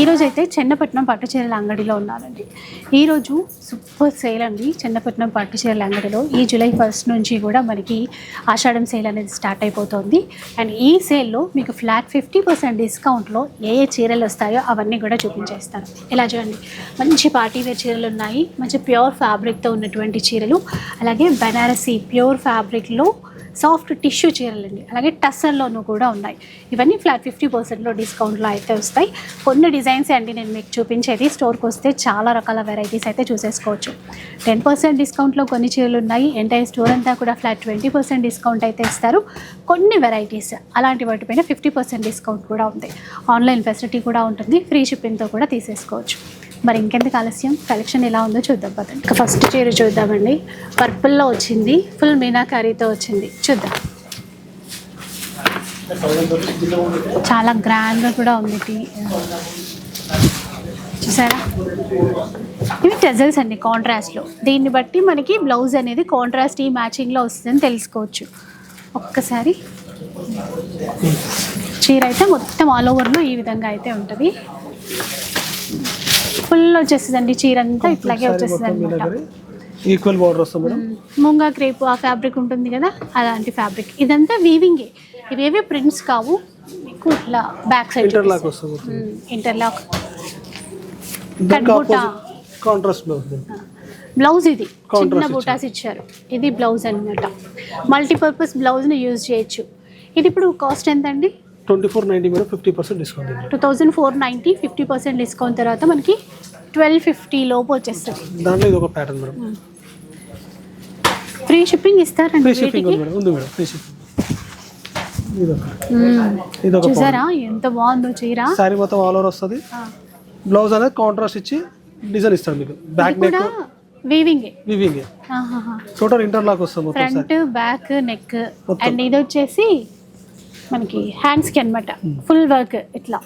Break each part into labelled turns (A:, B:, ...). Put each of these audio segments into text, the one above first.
A: ఈరోజు అయితే చెన్నపట్నం పట్టు చీరల అంగడిలో ఉన్నానండి ఈరోజు సూపర్ సేల్ అండి చెన్నపట్నం పట్టు చీరల అంగడిలో. ఈ జూలై ఫస్ట్ నుంచి కూడా మనకి ఆషాఢం సేల్ అనేది స్టార్ట్ అయిపోతుంది. అండ్ ఈ సేల్లో మీకు ఫ్లాట్ ఫిఫ్టీ పర్సెంట్ డిస్కౌంట్లో ఏ ఏ చీరలు వస్తాయో అవన్నీ కూడా చూపించేస్తాను. ఇలా చూడండి. మంచి పార్టీ వేర్ చీరలు ఉన్నాయి. మంచి ప్యూర్ ఫ్యాబ్రిక్తో ఉన్నటువంటి చీరలు. అలాగే బెనారసీ ప్యూర్ ఫ్యాబ్రిక్లో సాఫ్ట్ టిష్యూ చీరలండి. అలాగే టస్సర్లోనూ కూడా ఉన్నాయి. ఇవన్నీ ఫ్లాట్ ఫిఫ్టీ పర్సెంట్లో డిస్కౌంట్లో అయితే వస్తాయి. కొన్ని డిజైన్స్ అండి నేను మీకు చూపించేది. స్టోర్కి వస్తే చాలా రకాల వెరైటీస్ అయితే చూసేసుకోవచ్చు. టెన్ పర్సెంట్ డిస్కౌంట్లో కొన్ని చీరలు ఉన్నాయి. ఎంటైర్ స్టోర్ అంతా కూడా ఫ్లాట్ ట్వంటీ పర్సెంట్ డిస్కౌంట్ అయితే ఇస్తారు. కొన్ని వెరైటీస్ అలాంటి వాటిపైన ఫిఫ్టీ పర్సెంట్ డిస్కౌంట్ కూడా ఉంది. ఆన్లైన్ ఫెసిలిటీ కూడా ఉంటుంది. ఫ్రీ షిప్పింగ్తో కూడా తీసేసుకోవచ్చు. మరి ఇంకెందుకు ఆలస్యం? కలెక్షన్ ఎలా ఉందో చూద్దాం పదండి. ఇంకా ఫస్ట్ చీర చూద్దామండి. పర్పుల్లో వచ్చింది ఫుల్ మీనాకారీతో వచ్చింది. చూద్దాం. చాలా గ్రాండ్గా కూడా ఉంది చూసారా? ఇవి టెజల్స్ అండి కాంట్రాస్ట్లో. దీన్ని బట్టి మనకి బ్లౌజ్ అనేది కాంట్రాస్ట్ ఈ మ్యాచింగ్లో వస్తుందని తెలుసుకోవచ్చు. ఒక్కసారి. చీర అయితే మొత్తం ఆల్ ఓవర్లో ఈ విధంగా అయితే ఉంటుంది. ఫుల్ వచ్చేస్తుందండి చీర అంతా ఇట్లాగే వచ్చేస్తుంది అనమాట
B: ఈక్వల్ బార్డర్ వస్తుంది మేడం.
A: ముంగా క్రేప్ ఆ ఫ్యాబ్రిక్ ఉంటుంది కదా అలాంటి ఫ్యాబ్రిక్ ఇదంతా వీవింగే ఇవేవి ప్రింట్స్ కావు. మీకు ఇట్లా బ్యాక్ సైడ్
B: ఇంటర్లాక్ వస్తుంది
A: ఇంటర్లాక్
B: కాంట్రాస్ట్ బ్లౌజ్
A: బ్లౌజ్ ఇది. చిన్న బూటాస్ ఇచ్చారు. ఇది బ్లౌజ్ అనమాట మల్టీపర్పస్ బ్లౌజ్ని యూజ్ చేయొచ్చు. ఇది ఇప్పుడు కాస్ట్ ఎంత అండి
B: twenty four ninety madam fifty percent discount
A: two thousand four ninety fifty percent discount తర్వాత మనకి ట్వెల్వ్ ఫిఫ్టీ లోపు వచ్చేస్తుంది.
B: దాంట్లో ఇది ఒక ప్యాటర్న్ మేడం.
A: ఫ్రీ షిప్పింగ్ ఇస్తారండి
B: ఫ్రీ షిప్పింగ్ ఉంది మేడం ఉంది మేడం ఫ్రీ షిప్పింగ్
A: చూసారా? ఎంత బాగుందో చీర.
B: శారీ మొత్తం ఆల్ ఓవర్ వస్తుంది. బ్లౌజ్ అనేది కాంట్రాస్ట్ ఇచ్చి డిజైన్ ఇస్తాడు మీకు. Back neck
A: weaving
B: weaving total interlock వస్తుంది sorry
A: front back neck. And ఇది వచ్చేసి మనకి హ్యాండ్స్కి అన్నమాట. ఫుల్ వర్క్ ఇట్లా.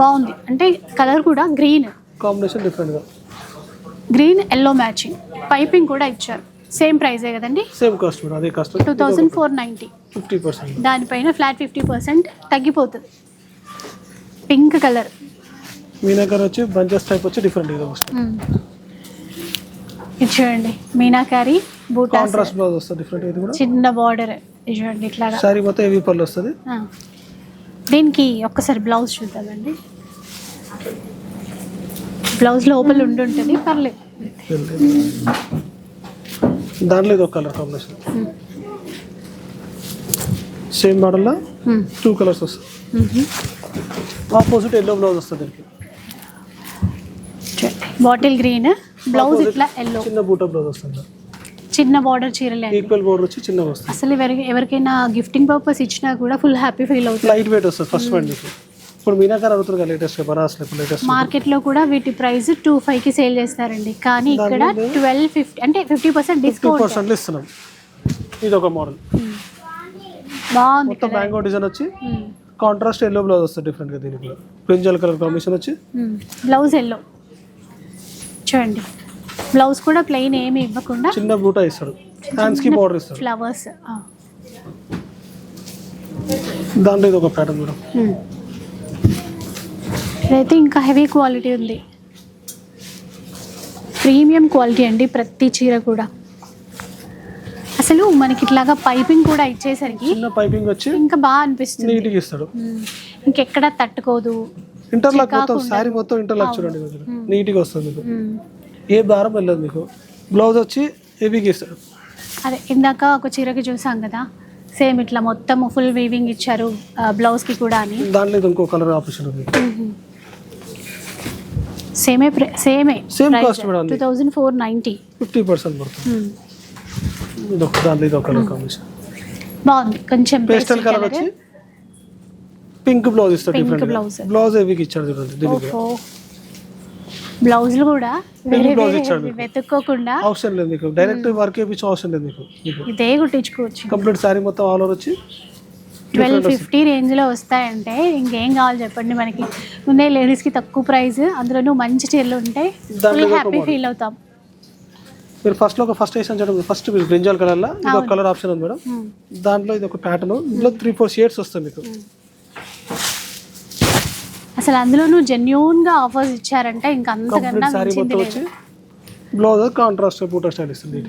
A: బాగుంది. అంటే కలర్ కూడా గ్రీన్
B: కాంబినేషన్ డిఫరెంట్గా
A: గ్రీన్ ఎల్లో మ్యాచింగ్ పైపింగ్ కూడా ఇచ్చారు. సేమ్ ప్రైజే కదండి?
B: సేమ్ కాస్ట్ అదే cost
A: two thousand four ninety
B: fifty percent
A: దానిపైన ఫ్లాట్ ఫిఫ్టీ పర్సెంట్ తగ్గిపోతుంది. పింక్ కలర్
B: మీనాకర్ వచ్చి బంచెస్ టైప్ వచ్చి డిఫరెంట్ ఇది వస్తుంది.
A: ఇది చూడండి మీనాకారి బూటాస్.
B: కాంట్రాస్ట్ బ్లౌజ్ వస్తుంది డిఫరెంట్ ఇది కూడా?
A: చిన్న బార్డర్ చూడండి ఇట్లాగా
B: శారీ మొత్తం హెవీ పళ్ళు వస్తుంది.
A: దీనికి ఒక్కసారి బ్లౌజ్ చూద్దామండి. బ్లౌజ్ లోపల ఉండి ఉంటుంది పర్లేదు.
B: దాంట్లో ఇది ఒక కలర్ కాంబినేషన్ సేమ్ మోడల్లో. టూ కలర్స్ వస్తాయి
A: మ్మ్.
B: ఆపోజిట్ ఎల్లో బ్లౌజ్ వస్తుంది దీనికి.
A: బాటిల్ గ్రీన్ బ్లౌజ్ ఇట్లా ఎల్లో
B: చిన్న బూటా బ్లౌజ్ వస్తుంది.
A: చిన్న బార్డర్ చీరలే.
B: ఈక్వల్ బోర్డర్ వచ్చి చిన్నగా వస్తుంది.
A: అసలు ఎవరికి ఎవరికైనా గిఫ్టింగ్ పర్పస్ ఇచ్చినా కూడా ఫుల్ హ్యాపీ ఫీల్ అవుతుంది.
B: లైట్ వెయిట్ వస్తుంది ఫస్ట్ వన్ ఇప్పుడు మీనాకర్ అడుగుతారు కదా లేటెస్ట్ బనారస్ లేటెస్ట్
A: మార్కెట్లో కూడా వీటి ప్రైస్ టూ కి సేల్ చేస్తారండి. కానీ ఇక్కడ ట్వెల్వ్ ఫిఫ్టీ అంటే ఫిఫ్టీ పర్సెంట్ డిస్కౌంట్
B: పర్సెంట్ ఇస్తున్నాం. ఇది ఒక మోడల్
A: బాగుంది
B: మొత్తం మ్యాంగో డిజైన్ వచ్చి కాంట్రాస్ట్ ఎల్లో బ్లౌజ్ వస్తుంది డిఫరెంట్గా దీనికి కూడా. బ్రింజల్ కలర్ కాంబినేషన్ వచ్చి.
A: బ్లౌజ్ ఎల్లో చూడండి బ్లౌజ్ కూడా ప్లెయిన్ ఏమి ఇవ్వకుండా
B: చిన్న బూటా ఇస్తాడు. హ్యాండ్స్కి బార్డర్ ఇస్తాడు.
A: ఫ్లవర్స్
B: దాంట్లో ఇది ఒక ప్యాటర్న్ మేడం
A: ఇదైతే ఇంకా హెవీ క్వాలిటీ ఉంది. ప్రీమియం క్వాలిటీ అండి ప్రతి చీర కూడా. అసలు మనకి ఇట్లాగా పైపింగ్ కూడా ఇచ్చేసరికి
B: చిన్న పైపింగ్ వచ్చి
A: ఇంకా బాగా అనిపిస్తుంది.
B: నీట్గా ఇస్తాడు.
A: ఇంకెక్కడ తట్టుకోదు.
B: ఇంటర్లాక్ మొత్తం శారీ మొత్తం ఇంటర్లాక్ చూడండి నీట్గా వస్తుంది మీకు. ఏ దారం వెళ్ళదు మీకు. బ్లౌజ్ వచ్చి హెవీగా ఇస్తాడు
A: అదే ఇందాక ఒక చీరకి చూసాం కదా. సేమ్ ఇట్లా మొత్తం ఫుల్ వీవింగ్ ఇచ్చారు ఆ, బ్లౌజ్కి కూడా అని.
B: దాంట్లో ఇది ఇంకో కలర్ ఆప్షన్ ఉంది
A: సేమే సేమే
B: Same cost madam
A: two thousand four ninety
B: fifty percent పడుతుంది. ఇది ఒక దాంట్లో ఇది ఒక కలర్ కాంబినేషన్
A: బాగుంది. కొంచెం
B: పేస్టల్ కలర్ వచ్చి pink blouse
A: Pink
B: different
A: blouse.
B: Blouse హెవీకి ఇచ్చాడు చూడండి
A: ఓహో. బ్లౌజులు కూడా వేరే వేరే
B: ఇచ్చాడు.
A: వెతుక్కోకుండా
B: అవసరం లేదు మీకు. డైరెక్ట్ వర్క్ వేయించే అవసరం లేదు మీకు.
A: ఇదే కుట్టించుకోవచ్చు.
B: కంప్లీట్ శారీ మొత్తం ఆల్ ఓవర్ వచ్చి
A: ట్వెల్వ్ ఫిఫ్టీ రేంజ్లో వస్తాయంటే ఇంకేం కావాలి చెప్పండి మనకి? ముందే లేడీస్కి తక్కువ ప్రైస్ అందులోనూ మంచి చీరలు ఉంటాయి ఫుల్ హ్యాపీ. ఫీల్ అవుతాం.
B: మీరు ఫస్ట్లో ఒక ఫస్ట్ వేసాను చూడండి. ఫస్ట్ మీరు బ్రింజాల్ కలర్లో ఇది ఒక కలర్ ఆప్షన్ ఉంది మేడం.
A: మ్మ్.
B: దాంట్లో ఇది ఒక ప్యాటర్న్ ఇందులో త్రీ ఫోర్ షేడ్స్ వస్తాయి మీకు.
A: అసలు అందులోనూ జెన్యున్గా ఆఫర్స్ ఇచ్చారంటే ఇంకా అంతకన్నా మించింది లేదు.
B: బ్లౌజ్ కాంట్రాస్ట్ స్టైల్ ఇస్తుంది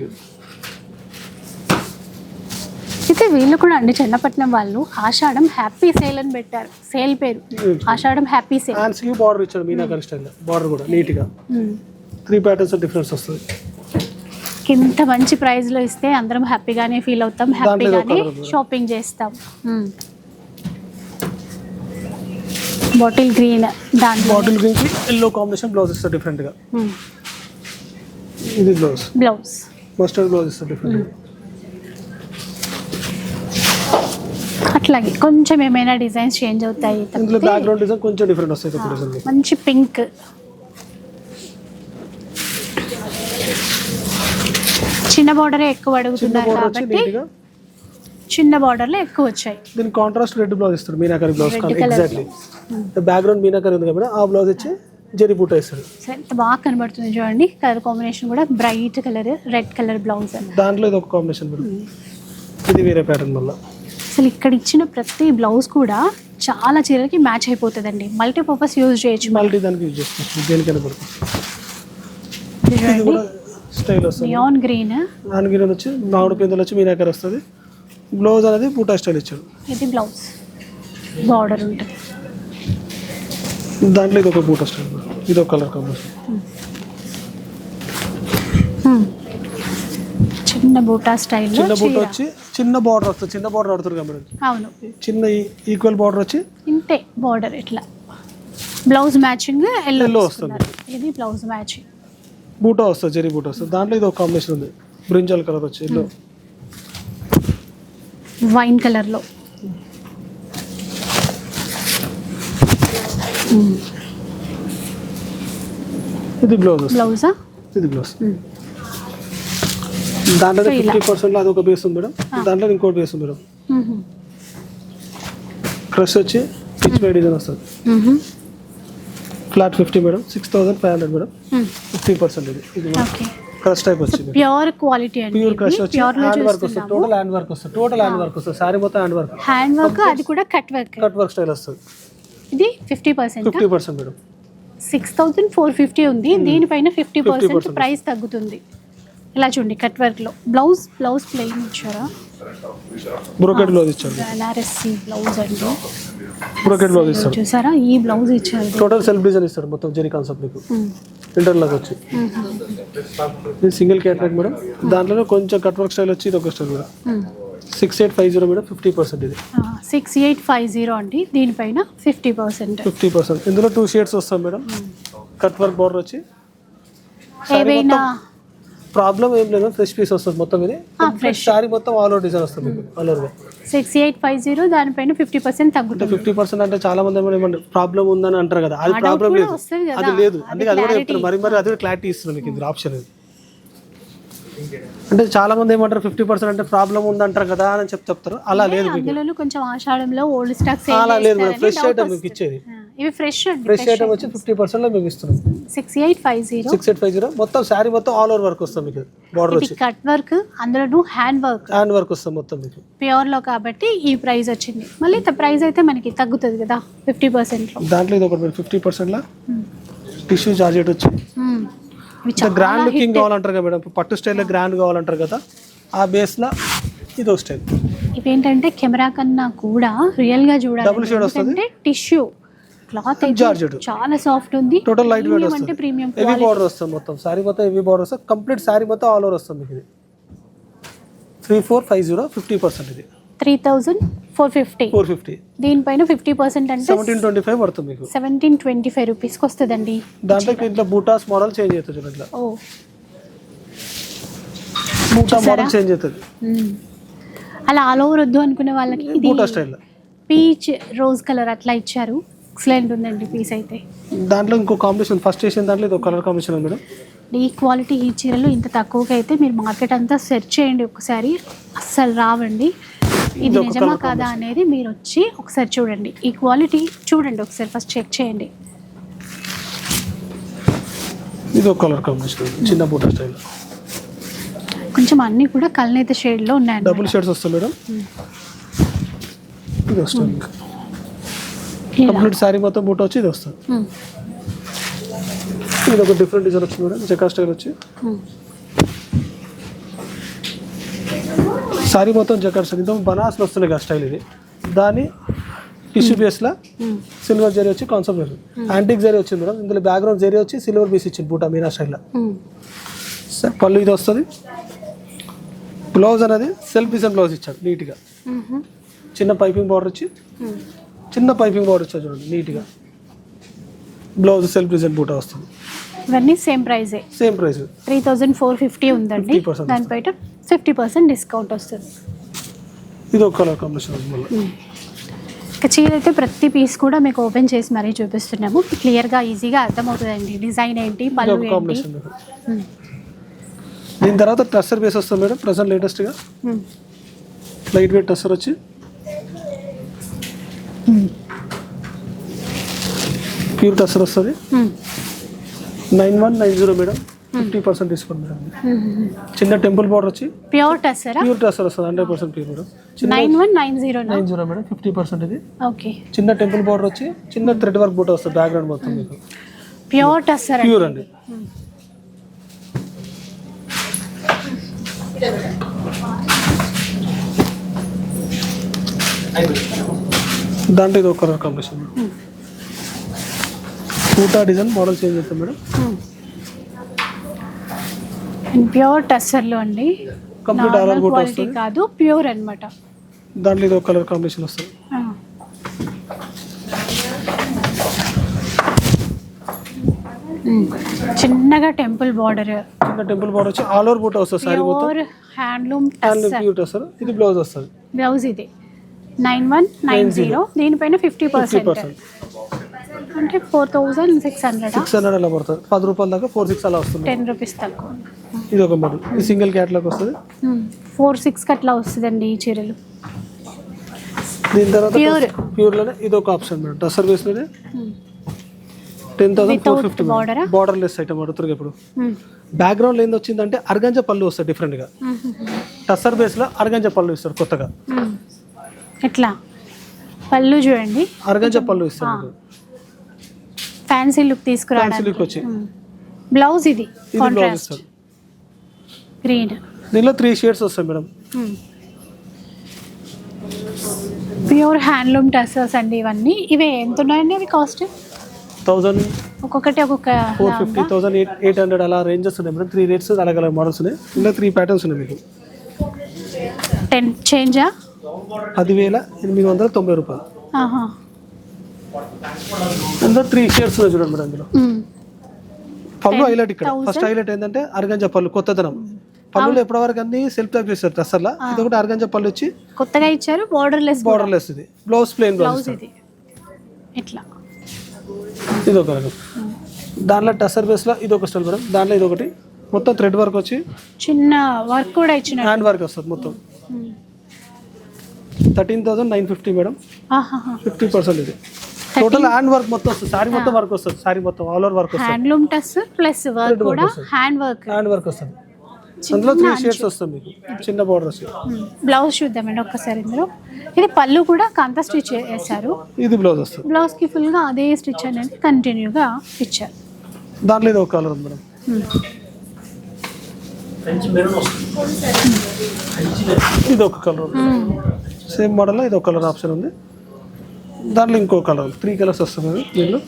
A: అయితే వీళ్ళు కూడా అండి చెన్నపట్నం వాళ్ళు ఆషాఢం హ్యాపీ సేల్ అని పెట్టారు. సేల్ పేరు. ఆషాఢం హ్యాపీ సేల్
B: హ్యాండ్స్కి బార్డర్ మీనాకరి స్టైల్ బార్డర్ కూడా నీట్గా. త్రీ ప్యాటర్న్స్ డిఫరెన్స్ వస్తుంది.
A: ఇంత మంచి ప్రైస్లో ఇస్తే అందరం హ్యాపీగానే ఫీల్ అవుతాం హ్యాపీగానే. షాపింగ్ చేస్తాం. బాటిల్ గ్రీన్ దాంట్లో
B: బాటిల్ గ్రీన్కి ఎల్లో కాంబినేషన్ బ్లౌజ్ ఇస్తారు డిఫరెంట్గా. ఇది బ్లౌజ్.
A: బ్లౌజ్.
B: మస్టర్డ్ బ్లౌజ్ ఇస్తారు డిఫరెంట్
A: అట్లాగే కొంచెం ఏమైనా డిజైన్స్ చేంజ్ అవుతాయి
B: ఇందులో బ్యాక్గ్రౌండ్ డిజైన్ కొంచెం డిఫరెంట్ వస్తాయి
A: మంచి పింక్. చిన్న బార్డరే ఎక్కువ అడుగుతున్నారు కాబట్టి చిన్న బార్డర్లో ఎక్కువ వచ్చాయి.
B: దీని కాంట్రాస్ట్ రెడ్ బ్లౌజ్ ఇస్తాడు meenakari blouse. Exactly background meenakari ఉంది కాబట్టి ఆ బ్లౌజ్ వచ్చి జరి బూట ఇస్తాడు
A: సో ఎంత బాగా కనబడుతుంది చూడండి. కలర్ కాంబినేషన్ కూడా bright colour red colour blouse
B: దాంట్లో ఇది ఒక కాంబినేషన్ ఇది వేరే ప్యాటర్న్ మళ్ళీ.
A: అసలు ఇక్కడ ఇచ్చిన ప్రతి బ్లౌజ్ కూడా చాలా చీరలకి మ్యాచ్ అయిపోతుందండి. మల్టీపర్పస్ యూజ్ చేయొచ్చు
B: మల్టీ దానికి యూజ్ చేసుకోవచ్చు. దేనికైనా పడుతుంది. స్టైల్ వస్తుంది.
A: నియాన్ గ్రీన్
B: దానికి వచ్చి మామిడి పిందెలు వచ్చి మీనాకరి వస్తుంది. బ్లౌజ్ అనేది బూటా స్టైల్ ఇచ్చాడు.
A: ఇది బ్లౌజ్. బార్డర్ ఉంటుంది.
B: దాంట్లో ఇది ఒక బూటా స్టైల్. ఇది ఒక కలర్ కాంబినేషన్.
A: చిన్న బూటా స్టైల్లో
B: చిన్న బూట వచ్చి చిన్న బార్డర్ వస్తుంది. చిన్న బార్డర్ ఆడుతుంది మేడం?
A: అవును.
B: చిన్న ఈక్వల్ బార్డర్ వచ్చి
A: ఇంతే బార్డర్ ఇట్లా. బ్లౌజ్ మ్యాచింగ్ ఎల్లో
B: వస్తుంది.
A: ఇది బ్లౌజ్ మ్యాచింగ్.
B: బూటా వస్తుంది జెరీ బూటా వస్తుంది. దాంట్లో ఇది ఒక కాంబినేషన్ ఉంది. బ్రింజాల్ కలర్ వచ్చి ఎల్లో
A: వైన్ కలర్లో.
B: ఇది బ్లౌజ్.
A: బ్లౌజా?
B: ఇది బ్లౌజ్. దాంట్లో. ఫిఫ్టీ పర్సెంట్ అది ఒక బేస్ ఉంది మేడం. దాంట్లో ఇంకోటి బేస్ ఉంది మేడం. క్రష్ వచ్చి పిచ్ పై డిజైన్ వస్తుంది. Flat fifty madam. Six thousand five hundred madam. Fifty percent ఇది. ఇది
A: ఓకే.
B: క్రష్ టైప్ వచ్చింది
A: ప్యూర్ క్వాలిటీ అండి
B: ప్యూర్ క్రష్ వచ్చి
A: ప్యూర్లో
B: హ్యాండ్ వర్క్ వస్తుంది టోటల్ హ్యాండ్ వర్క్ వస్తుంది టోటల్ హ్యాండ్ వర్క్ వస్తుంది. సారీ మొత్తం హ్యాండ్ వర్క్
A: హ్యాండ్ వర్క్ అది కూడా cut work
B: cut work style వస్తుంది.
A: ఇది fifty percent
B: fifty percent madam.
A: Six thousand four fifty ఉంది. దీనిపైన ఫిఫ్టీ పర్సెంట్
B: 50%
A: ప్రైస్ తగ్గుతుంది. ఇలా చూడండి కట్ వర్క్లో. బ్లౌజ్ బ్లౌజ్ ప్లెయిన్ ఇచ్చారా?
B: బ్రోకెట్ బ్లౌజ్
A: బెనారస్సి బ్లౌజ్ అండి.
B: బ్రోకెట్ బ్లౌజ్ ఇస్తాడు.
A: చూసారా? ఈ బ్లౌజ్ ఇచ్చారు
B: టోటల్ సెల్ఫ్ డిజైన్ ఇస్తాడు మొత్తం జెరీ కాన్సెప్ట్ మీకు. ఇంటర్లాక్ వచ్చి. ఇది సింగిల్ క్యాటరాక్ మేడం. దాంట్లో కొంచెం కట్ వర్క్ స్టైల్ వచ్చి ఇది ఒక స్టైల్ మేడం.
A: మ్మ్.
B: Six eight five zero madam fifty percent ఇది.
A: సిక్స్ ఎయిట్ ఫైవ్ జీరో అండి. దీనిపైన ఫిఫ్టీ పర్సెంట్
B: ఫిఫ్టీ పర్సెంట్ ఇందులో టూ షేడ్స్ వస్తాం మేడం. కట్ వర్క్ బార్డర్ వచ్చి.
A: ఏవైనా
B: ప్రాబ్లం ఏం లేదు ఫ్రెష్ పీస్ వస్తుంది మొత్తం ఇది.
A: fresh.
B: సారీ మొత్తం ఆల్ ఓవర్ డిజైన్ వస్తుంది. మీకు all over
A: six eight five zero దానిపైన ఫిఫ్టీ పర్సెంట్ తగ్గుతుంది.
B: ఫిఫ్టీ పర్సెంట్ అంటే చాలా మంది ఏమంటే ప్రాబ్లం ఉందని అంటారు కదా. అది ప్రాబ్లం లేదు. అది లేదు.
A: అది
B: అందుకే అది కూడా. చెప్తున్నారు మరి మరి అది క్లారిటీ ఇస్తున్నాను మీకు ఇది ఆప్షన్ ఇది. అంటే చాలా మంది ఏమంటారు ఫిఫ్టీ పర్సెంట్ అంటే ప్రాబ్లం ఉందంటారు కదా అని చెప్ చెప్తారు. అలా లేదు
A: కొంచెం ఆషాఢంలో ఓల్డ్ స్టాక్
B: అలా లేదు ఫ్రెష్ ఐటమ్ మీకు ఇచ్చేది.
A: ఇవి ఫ్రెష్ అండి
B: ఫ్రెష్ ఐటమ్ వచ్చి ఫిఫ్టీ పర్సెంట్లో మీకు ఇస్తున్నాం
A: six eight five zero
B: six eight five zero మొత్తం శారీ మొత్తం ఆల్ ఓవర్ వర్క్ వస్తుంది మీకు. బార్డర్ వచ్చి.
A: కట్ వర్క్ అందులోనూ హ్యాండ్ వర్క్
B: హ్యాండ్ వర్క్ వస్తుంది మొత్తం మీకు.
A: ప్యూర్లో కాబట్టి ఈ ప్రైస్ వచ్చింది. మళ్ళీ ప్రైస్ అయితే మనకి తగ్గుతుంది కదా ఫిఫ్టీ పర్సెంట్లో.
B: దాంట్లో ఇది ఒకటి ఫిఫ్టీ పర్సెంట్ లా టిష్యూ వచ్చి.
A: ఇవి
B: ఇంకా
A: చాలా
B: గ్రాండ్ లుకింగ్
A: hit.
B: కావాలంటారు కదా మేడం. పట్టు స్టైల్లో గ్రాండ్ కావాలంటారు కదా ఆ బేస్లో ఇది స్టైల్
A: ఇవేంటంటే కెమెరా కన్నా కూడా రియల్గా చూడాలి టిష్యూ క్లాత్
B: Georgette.
A: చాలా సాఫ్ట్ ఉంది.
B: టోటల్ లైట్ వెయిట్ వస్తుంది.
A: ప్రీమియం
B: హెవీ బార్డర్ వస్తుంది మొత్తం. శారీ మొత్తం హెవీ బార్డర్ వస్తుంది. కంప్లీట్ శారీ మొత్తం ఆల్ ఓవర్ వస్తుంది మీకు ఇది. Three four five zero fifty percent ఇది.
A: Three thousand four fifty
B: four fifty
A: దీనిపైన ఫిఫ్టీ పర్సెంట్ అంటే
B: సెవెంటీన్ ట్వంటీ ఫైవ్ పడుతుంది మీకు.
A: సెవెంటీన్ ట్వంటీ ఫైవ్ రూపీస్కి వస్తుందండి.
B: దాంట్లో ఇట్లా బూటాస్ మోడల్ చేంజ్ అవుతుంది ఇట్లా
A: ఓ.
B: బూటా? మోడల్ చేంజ్ అవుతుంది.
A: అలా ఆల్ ఓవర్ వద్దు అనుకునే వాళ్ళకి
B: buta style
A: peach rose colour అట్లా ఇచ్చారు. ఎక్సలెంట్ ఉందండి పీస్ అయితే.
B: దాంట్లో ఇంకో కాంబినేషన్ ఫస్ట్ చేసిన దాంట్లో ఇది కలర్ కాంబినేషన్ ఉంది మేడం?
A: ఈ క్వాలిటీ ఈ చీరలు ఇంత తక్కువకి అయితే మీరు మార్కెట్ అంతా సెర్చ్ చేయండి ఒకసారి. అస్సలు రావండి. ఇది నిజమా కాదా అనేది మీరు వచ్చి ఒకసారి చూడండి. ఈ క్వాలిటీ చూడండి ఒకసారి ఫస్ట్ చెక్ చేయండి.
B: ఇది ఒక కలర్ కాంబినేషన్ చిన్న బూట స్టైల్
A: కొంచెం అన్నీ కూడా కలనేత షేడ్లో ఉన్నాయండి
B: డబుల్ షేడ్స్ వస్తాయి మేడం. ఇది వస్తుంది. కంప్లీట్ శారీ మొత్తం బూట వచ్చి ఇది వస్తుంది. ఇది ఒక డిఫరెంట్ డిజైన్ వచ్చింది మేడం. చెకా స్టైల్ వచ్చి. శారీ మొత్తం జకాట్ స్టైల్. ఇంత బనాస్లో వస్తుంది కదా స్టైల్ ఇది. దాని టిష్యూ బేస్లో. సిల్వర్ జరీ వచ్చి కాన్సెప్ట్ లేదు యాంటిక్ జరీ వచ్చింది మేడం. ఇందులో బ్యాక్గ్రౌండ్ జరీ వచ్చి సిల్వర్ పీస్ ఇచ్చింది బూటా మీనా స్టైల్లో. పళ్ళు ఇది వస్తుంది. బ్లౌజ్ అనేది సెల్ఫ్ డిజైన్ బ్లౌజ్ ఇచ్చాడు నీట్గా. చిన్న పైపింగ్ బార్డర్ వచ్చి. చిన్న పైపింగ్ బార్డర్ ఇచ్చాడు చూడండి నీట్గా. బ్లౌజ్ సెల్ఫ్ డిజైన్ బూటా వస్తుంది.
A: ఇవన్నీ same ప్రైజే
B: same price
A: three thousand four fifty ఉందండి.
B: 50%
A: దానిపైన ఫిఫ్టీ పర్సెంట్ డిస్కౌంట్ వస్తుంది.
B: ఇది ఒక కలర్ కాంబినేషన్
A: చీర అయితే ప్రతి పీస్ కూడా మీకు ఓపెన్ చేసి మరీ చూపిస్తున్నాము. క్లియర్గా ఈజీగా అర్థమవుతుందండి. డిజైన్ ఏంటి పళ్ళు.
B: దీని తర్వాత టస్సర్ బేస్ వస్తుంది మేడం ప్రజెంట్ లేటెస్ట్గా. లైట్ వెయిట్ టస్సర్ వచ్చి. ప్యూర్ టస్సర్ వస్తుంది. Nine one nine zero madam. Fifty percent discount madam. చిన్న టెంపుల్ బార్డర్ వచ్చి
A: ప్యూర్ టసరా
B: ప్యూర్ టస్సర్ వస్తుంది హండ్రెడ్ పర్సెంట్ ప్యూర్ మేడం. చిన్న
A: nine one nine zero
B: nine zero madam fifty percent ఇది.
A: Okay.
B: చిన్న టెంపుల్ బార్డర్ వచ్చి చిన్న థ్రెడ్ వర్క్ బూట వస్తుంది బ్యాక్గ్రౌండ్ మొత్తం మీకు.
A: ప్యూర్ టసర్
B: ప్యూర్ అండి. దాంట్లో ఇది ఒక కలర్ కాంబినేషన్ పూటా డిజైన్ మోడల్ చేంజ్ అవుతుంది మేడం.
A: ప్యూర్ టసర్లో అండి.
B: కంప్లీట్
A: నార్మల్
B: బూట
A: క్వాలిటీ కాదు ప్యూర్ అన్నమాట.
B: దాంట్లో ఇది ఒక కలర్ కాంబినేషన్ వస్తుంది.
A: మ్మ్. చిన్నగా టెంపుల్ బార్డర్.
B: చిన్న టెంపుల్ బార్డర్ వచ్చి ఆల్ ఓవర్ బూట వస్తుంది sari
A: handloom
B: hand
A: tussar
B: pure వస్తుంది. ఇది బ్లౌజ్ వస్తుంది.
A: బ్లౌజ్ ఇది. నైన్ వన్ నైన్ జీరో దీనిపైన ఫిఫ్టీ పర్సెంట్. అంటే four thousand six hundred?
B: Six hundred అలా పడుతుంది. పది రూపాయల దాకా ఫోర్ సిక్స్ అలా వస్తుంది.
A: టెన్ రూపీస్ తక్కువ.
B: ఇది ఒక మోడల్ ఇది సింగిల్ క్యాట్లాగ్ వస్తుంది.
A: ఫోర్ సిక్స్కి అట్లా వస్తుందండి ఈ చీరలు.
B: దీని తర్వాత
A: Pure.
B: ప్యూర్లోనే ఇది ఒక option madam. Tussar బేస్లోనే ten thousand four fifty? Borderless item అడుగుతారు ఇప్పుడు బ్యాక్గ్రౌండ్ ఏంది వచ్చిందంటే అర్గంజ పళ్ళు వస్తుంది డిఫరెంట్గా టసర్ బేస్లో అర్గంజ పళ్ళు ఇస్తారు కొత్తగా.
A: ఎట్లా? పళ్ళు చూడండి.
B: అర్గంజ పళ్ళు ఇస్తారు
A: ఫ్యాన్సీ లుక్ తీసుకురావడానికి. బ్లౌజ్ ఇది కాంట్రాస్ట్ గ్రీన్
B: దీనిలో త్రీ షేడ్స్ వస్తాయి మేడం.
A: ప్యూర్ హ్యాండ్లూమ్ టసర్స్ అండి ఇవన్నీ. ఇవి ఎంత ఉన్నాయండి అవి కాస్ట్
B: థౌజండ్
A: ఒక్కొక్కటి ఒక్కొక్క
B: four fifty thousand eight eight hundred అలా రేంజెస్ ఉన్నాయి మేడం. త్రీ రేట్స్ అలాగ అలాగ మోడల్స్ ఉన్నాయి. ఇంకా త్రీ ప్యాటర్న్స్ ఉన్నాయి మీకు.
A: టెన్ చేంజా
B: పదివేల ఎనిమిది వందల తొంభై రూపాయలు. అందులో త్రీ ఉన్నాయి చూడండి మేడం అందులో. పళ్ళు హైలైట్ ఇక్కడ.
A: 10,000.
B: ఫస్ట్ హైలైట్ ఏంటంటే అరగంజ పళ్ళు కొత్తదనం. పళ్ళులో ఎప్పటివరకు అన్ని సెల్ఫ్ టైప్ చేస్తారు టస్సర్లా ఇది ఒకటి అరగంజ పళ్ళు వచ్చి
A: కొత్తగా ఇచ్చారు బార్డర్ లెస్
B: బార్డర్ లెస్ ఇది బ్లౌజ్ ప్లెయిన్ బ్లౌజ్
A: ఇది. ఇట్లా.
B: ఇది ఒక రకం దాంట్లో టసర్ బేస్లో ఇది ఒక స్టైల్ మేడం. దాంట్లో ఇది ఒకటి మొత్తం థ్రెడ్ వర్క్ వచ్చి
A: చిన్న వర్క్ కూడా ఇచ్చిన
B: హ్యాండ్ వర్క్ వస్తుంది మొత్తం. Thirteen thousand nine fifty madam. Fifty percent ఇది. టోటల్ హ్యాండ్ వర్క్ మొత్తం వస్తుంది. సారీ మొత్తం వర్క్ వస్తుంది. సారీ మొత్తం ఆల్ ఓవర్ వర్క్ వస్తుంది.
A: హ్యాండ్లూమ్ టస్ ప్లస్ వర్క్ కూడా. హ్యాండ్ వర్క్
B: హ్యాండ్ వర్క్ వస్తుంది. అందులో త్రీ షేడ్స్ వస్తుంది మీకు. చిన్న బార్డర్ వస్తుంది
A: బ్లౌజ్ చూద్దామండి ఒక్కసారి ఇందులో. ఇది పళ్ళు కూడా కాంతా స్టిచ్ చేశారు.
B: ఇది బ్లౌజ్ వస్తుంది.
A: బ్లౌజ్కి ఫుల్గా అదే స్టిచ్ అనేది కంటిన్యూగా ఇచ్చారు.
B: దాంట్లో ఇది ఒక కలర్ ఉంది మేడం. ఇది ఒక కలర్ సేమ్ మోడల్ ఇది ఒక కలర్ ఆప్షన్ ఉంది. దాంట్లో ఇంకో కలర్ త్రీ కలర్స్ వస్తుంది దీనిలో.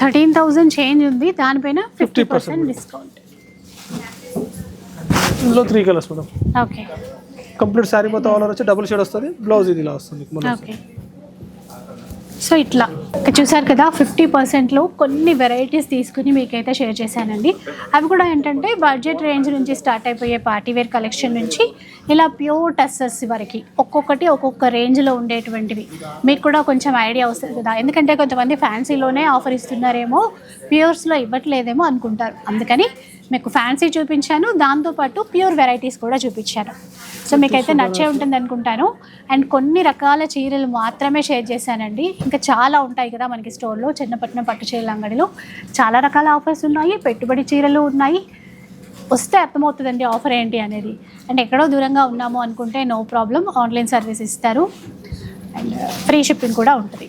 A: థర్టీన్ థౌజండ్ చేంజ్ ఉంది దానిపైన ఫిఫ్టీ
B: 50%
A: పర్సెంట్ డిస్కౌంట్
B: ఇందులో three colours madam.
A: Okay.
B: Complete sari మొత్తం ఆల్ వచ్చి డబుల్ షేడ్ వస్తుంది బ్లౌజ్ ఇది ఇలా వస్తుంది
A: ఓకే. సో ఇట్లా. చూసారు కదా ఫిఫ్టీ పర్సెంట్లో కొన్ని వెరైటీస్ తీసుకుని మీకైతే షేర్ చేశానండి. అవి కూడా ఏంటంటే బడ్జెట్ రేంజ్ నుంచి స్టార్ట్ అయిపోయే పార్టీ వేర్ కలెక్షన్ నుంచి ఇలా ప్యూర్ టస్సర్స్ వరకు ఒక్కొక్కటి ఒక్కొక్క రేంజ్లో ఉండేటువంటివి. మీకు కూడా కొంచెం ఐడియా వస్తుంది కదా. ఎందుకంటే కొంతమంది ఫ్యాన్సీలోనే ఆఫర్ ఇస్తున్నారేమో ప్యూర్స్లో ఇవ్వట్లేదేమో అనుకుంటారు. అందుకని మీకు ఫ్యాన్సీ చూపించాను. దాంతోపాటు ప్యూర్ వెరైటీస్ కూడా చూపించాను. సో మీకైతే నచ్చే ఉంటుంది అనుకుంటాను అండ్ కొన్ని రకాల చీరలు మాత్రమే షేర్ చేశానండి. ఇంకా చాలా ఉంటాయి కదా మనకి స్టోర్లో చిన్నపట్నం పట్టు చీరల అంగడిలో. చాలా రకాల ఆఫర్స్ ఉన్నాయి. పెట్టుబడి చీరలు ఉన్నాయి. వస్తే అర్థమవుతుందండి ఆఫర్ ఏంటి అనేది. అండ్ ఎక్కడో దూరంగా ఉన్నాము అనుకుంటే నో ప్రాబ్లం ఆన్లైన్ సర్వీస్ ఇస్తారు. అండ్ ఫ్రీ షిప్పింగ్ కూడా ఉంటుంది.